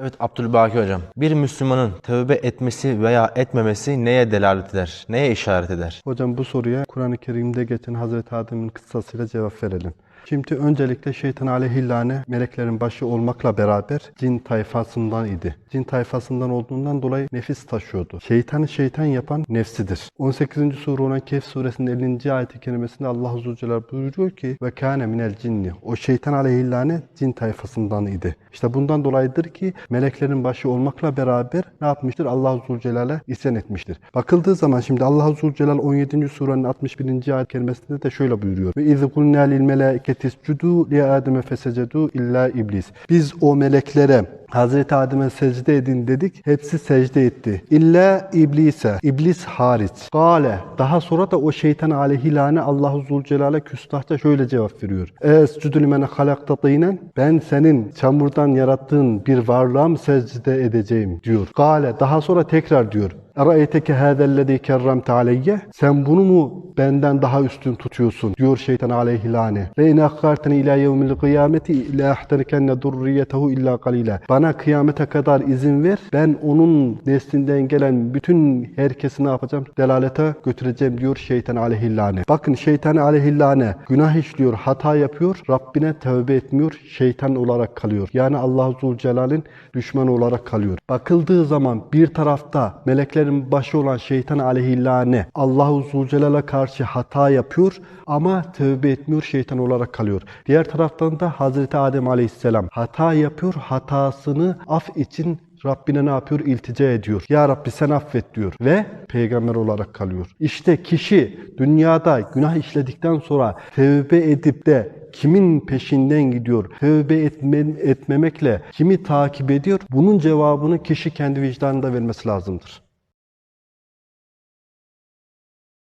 Evet Abdülbaki hocam. Bir Müslümanın tövbe etmesi veya etmemesi neye delalet eder? Neye işaret eder? Hocam bu soruya Kur'an-ı Kerim'de geçen Hazreti Adem'in kıssasıyla cevap verelim. Şimdi öncelikle şeytan aleyhillâne meleklerin başı olmakla beraber cin tayfasından idi. Cin tayfasından olduğundan dolayı nefis taşıyordu. Şeytanı şeytan yapan nefsidir. 18. sure olan Kehf suresinin 50. ayeti kerimesinde Allah Azze Celle buyuruyor ki ve kâne minel cinni. O şeytan aleyhillâne cin tayfasından idi. İşte bundan dolayıdır ki meleklerin başı olmakla beraber ne yapmıştır? Allah Azze Celle'le isyan etmiştir. Bakıldığı zaman şimdi Allah Azze Celle 17. surenin 61. ayet kerimesinde de şöyle buyuruyor. Ve iz kulnâ lil melâiketi iscudu li Adem'e fesecedu illa iblis. Biz o meleklere Hazreti Adem'e secde edin dedik. Hepsi secde etti. İlla iblise. İblis hariç. Gale. Daha sonra da o şeytan aleyhilâne Allahu Zülcelal'e küstahça şöyle cevap veriyor. Escudu limene halakta dînen. Ben senin çamurdan yarattığın bir varlığa mı secde edeceğim diyor. Gale. Daha sonra tekrar diyor. Erayteke hâzellezî kerramte aleyye. Sen bunu mu benden daha üstün tutuyorsun? diyor şeytan aleyhilâne. İn akkarteni ilâ yevmil kıyameti ilâ ahterikenne durriyetehu illa kalîle. Bana kıyamete kadar izin ver. Ben onun neslinden gelen bütün herkesi ne yapacağım? Delalete götüreceğim diyor şeytan aleyhillâne. Bakın şeytan aleyhillâne günah işliyor, hata yapıyor. Rabbine tövbe etmiyor. Şeytan olarak kalıyor. Yani Allah Zülcelal'in düşmanı olarak kalıyor. Bakıldığı zaman bir tarafta meleklerin başı olan şeytan aleyhillâne Allahu Zülcelal'e karşı hata yapıyor ama tövbe etmiyor şeytan olarak kalıyor. Diğer taraftan da Hazreti Adem aleyhisselam hata yapıyor, hatasını af için Rabbine ne yapıyor? İltica ediyor. Ya Rabbi sen affet diyor. Ve peygamber olarak kalıyor. İşte kişi dünyada günah işledikten sonra tövbe edip de kimin peşinden gidiyor, tövbe etme, etmemekle kimi takip ediyor? Bunun cevabını kişi kendi vicdanında vermesi lazımdır.